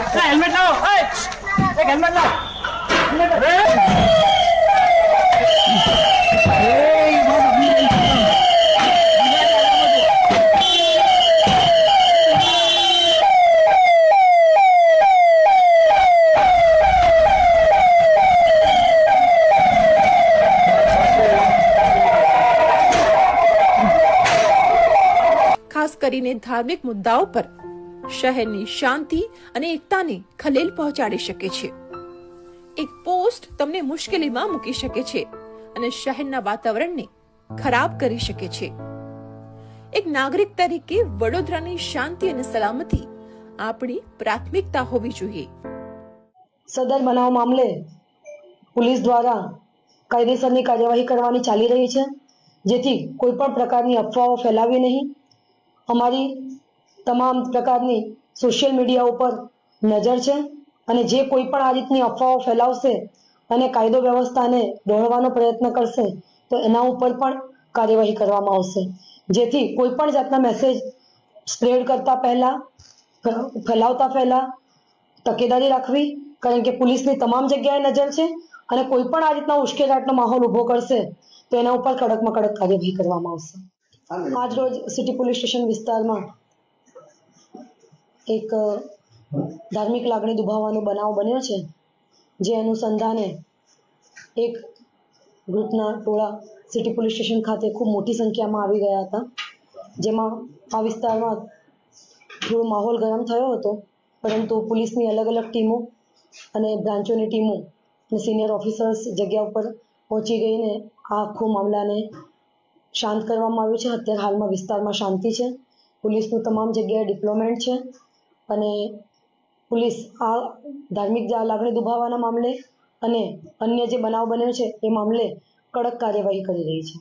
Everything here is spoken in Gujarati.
હેલ્મેટ લાવો ઓય એક હેલ્મેટ લાવો અરે ખાસ કરીને ધાર્મિક મુદ્દાઓ પર શહેરની શાંતિ અને એકતાને ખલેલ પહોંચાડી શકે છે. એક પોસ્ટ તમને મુશ્કેલીમાં મૂકી શકે છે અને શહેરના વાતાવરણને ખરાબ કરી શકે છે. એક નાગરિક તરીકે વડોદરાની શાંતિ અને સલામતી આપણી પ્રાથમિકતા હોવી જોઈએ. સદર બનાવ મામલે પોલીસ દ્વારા કાયદેસરની કાર્યવાહી કરવાની ચાલી રહી છે, જેથી કોઈ પણ પ્રકારની અફવાઓ ફેલાવી નહીં. અમારી તમામ પ્રકારની સોશિયલ મીડિયા ઉપર નજર છે અને જે કોઈ પણ આ રીતની અફવાઓ ફેલાવશે અને કાયદો વ્યવસ્થાને દોડવાનો પ્રયત્ન કરશે તો એના ઉપર પણ કાર્યવાહી કરવામાં આવશે. જેથી કોઈ પણ જાતના મેસેજ સ્પ્રેડ કરતા પહેલા ફેલાવતા પહેલા તકેદારી રાખવી કારણ કે પોલીસની તમામ જગ્યાએ નજર છે અને કોઈ પણ આ રીતના ઉશ્કેરાટનો માહોલ ઊભો કરશે તો એના ઉપર કડકમાં કડક કાર્યવાહી કરવામાં આવશે. આજ રોજ સિટી પોલીસ સ્ટેશન વિસ્તારમાં એક ધાર્મિક લાગણી દુભાવવાનો બનાવ બન્યો છે, જે અનુસંધાને એક ગ્રુપના ટોળા સિટી પોલીસ સ્ટેશન ખાતે ખૂબ મોટી સંખ્યામાં આવી ગયા હતા. જેમાં આ વિસ્તારમાં થોડો માહોલ ગરમ થયો હતો, પરંતુ પોલીસની અલગ અલગ ટીમો અને બ્રાન્ચોની ટીમો અને સિનિયર ઓફિસર્સ જગ્યા ઉપર પહોંચી ગઈને આ આખો મામલાને શાંત કરવામાં આવ્યું છે. અત્યારે હાલમાં વિસ્તારમાં શાંતિ છે. પોલીસનું તમામ જગ્યાએ ડિપ્લોમેન્ટ છે. અને પોલીસ આ ધાર્મિક લાગણી દુભાવવાના મામલે અને અન્ય જે બનાવ બન્યો છે, એ મામલે કડક કાર્યવાહી કરી રહી છે.